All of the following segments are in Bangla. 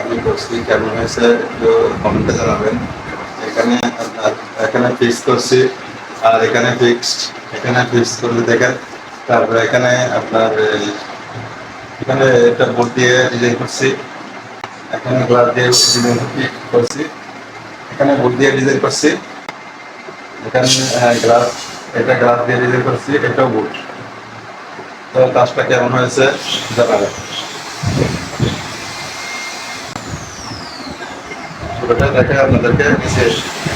আমি করছি কেমন হয়েছে একটু কমেন্টে জানাবেন এখানে এখানে ফিক্স করছি আর এখানে ফিক্সড এখানে ফিক্স করলে দেখেন তারপরে এখানে আপনার এখানে একটা বোর্ড দিয়ে ডিজাইন করছি। এখানে গ্লাস দিয়ে ডিজাইন করছি। এখানে বোর্ড দিয়ে ডিজাইন করছি। এখানে হ্যাঁ গ্লাস এটা গ্লাস দিয়ে ডিজাইন করছি, এটাও বোর্ড। তো কাজটা কেমন হয়েছে জানাবেন। ছোটটা দেখে আপনাদেরকে নিচে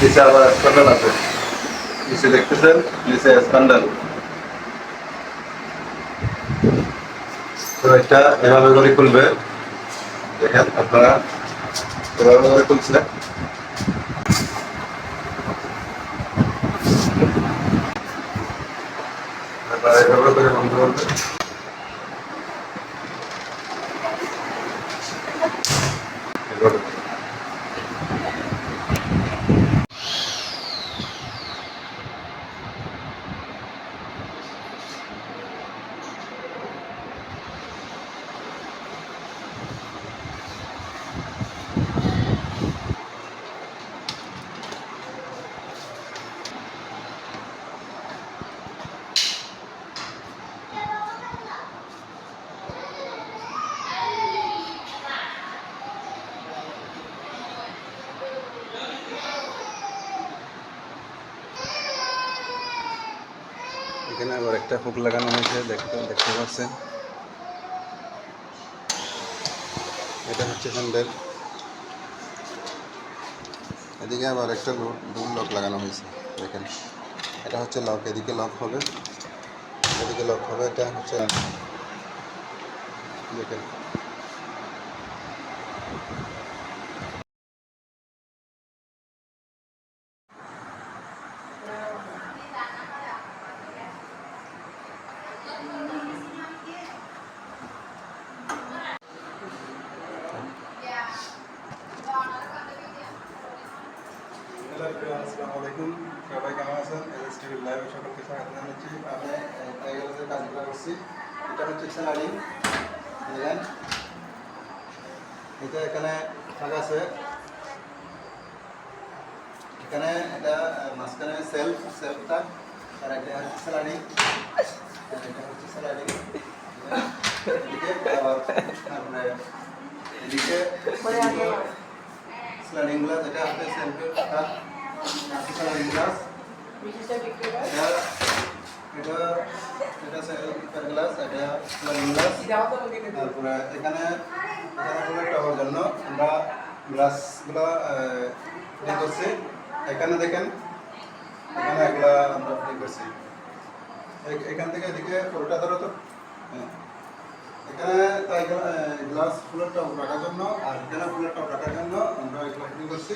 নিচে আবার স্প্যান্ডেল আছে। নিচে দেখতেছেন, নিচে স্প্যান্ডেল তো এটা এভাবে করে খুলবে। দেখেন আপনারা এভাবে করে খুলছে এবার এভাবে করে বন্ধ করবে এভাবে করে। এখানে আবার একটা হুক লাগানো হয়েছে, দেখতে দেখতে পাচ্ছেন। এটা হচ্ছে হ্যান্ডেল। এদিকে আবার একটা ডুল লক লাগানো হয়েছে, দেখেন। এটা হচ্ছে লক, এদিকে লক হবে। এদিকে লক হবে, এটা হচ্ছে দেখেন। আসসালামু আলাইকুম। সবাই কেমন আছেন? এলএস টিভি লাইভ সকলকে স্বাগত জানাচ্ছি। আমি টাইগারের কাজগুলো করছি। এটা হচ্ছে স্যালারি দেখেন এটা এখানে থাকা আছে। এখানে এটা মাঝখানে সেলফ সেলফটা আর এটা হচ্ছে স্যালারি এটা হচ্ছে স্যালারি এদিকে আবার তারপরে এদিকে স্লাইডিং গ্লাস এটা হচ্ছে সেলফের এখানে এখানে প্রোডাক্ট জন্য আমরা গ্লাসগুলো করছি এখানে দেখেন এখানে এগুলা আমরা ফিটিং করছি এখান থেকে এদিকে পুরোটা ধরো তো হ্যাঁ। এখানে তাই গ্লাস ফুলের টপ রাখার জন্য আর এখানে ফুলের টপ রাখার জন্য আমরা এগুলো ফিটিং করছি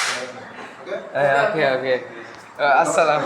ওকে okay uh, আসসালাম